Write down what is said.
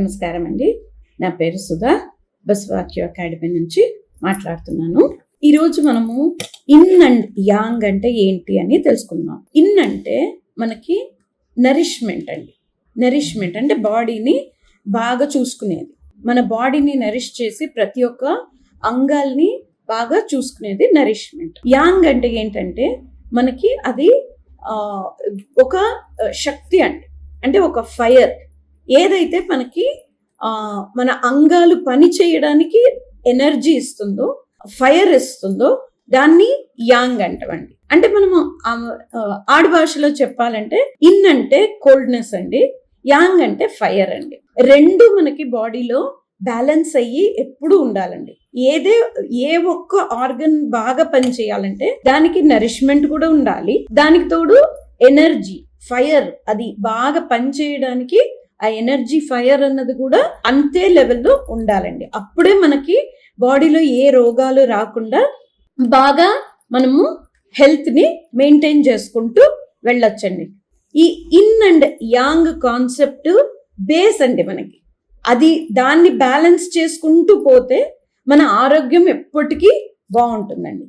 నమస్కారం అండి నా పేరు సుధా. బస్వాక్యూ అకాడమీ నుంచి మాట్లాడుతున్నాను. ఈరోజు మనము ఇన్ అండ్ యాంగ్ అంటే ఏంటి అని తెలుసుకుందాం. ఇన్ అంటే మనకి నరిష్మెంట్ అండి. నరిష్మెంట్ అంటే బాడీని బాగా చూసుకునేది. మన బాడీని నరిష్ చేసి ప్రతి ఒక్క అంగాల్ని బాగా చూసుకునేది నరిష్మెంట్. యాంగ్ అంటే ఏంటంటే మనకి అది ఒక శక్తి అండి. అంటే ఒక ఫైర్. ఏదైతే మనకి మన అంగాలు పని చేయడానికి ఎనర్జీ ఇస్తుందో ఫైర్ ఇస్తుందో దాన్ని యాంగ్ అంటామండి. అంటే మనము ఆడ భాషలో చెప్పాలంటే ఇన్ అంటే కోల్డ్నెస్ అండి యాంగ్ అంటే ఫైర్ అండి. రెండు మనకి బాడీలో బ్యాలెన్స్ అయ్యి ఎప్పుడు ఉండాలండి. ఏదే ఏ ఒక్క ఆర్గన్ బాగా పని చేయాలంటే దానికి నరిష్మెంట్ కూడా ఉండాలి. దానికి తోడు ఎనర్జీ ఫైర్ అది బాగా పని చేయడానికి ఆ ఎనర్జీ ఫైర్ అన్నది కూడా అంతే లెవెల్లో ఉండాలండి. అప్పుడే మనకి బాడీలో ఏ రోగాలు రాకుండా బాగా మనము హెల్త్ని మెయింటైన్ చేసుకుంటూ వెళ్ళొచ్చండి. ఈ yin and yang concept base అండి మనకి. అది దాన్ని బ్యాలెన్స్ చేసుకుంటూ పోతే మన ఆరోగ్యం ఎప్పటికీ బాగుంటుందండి.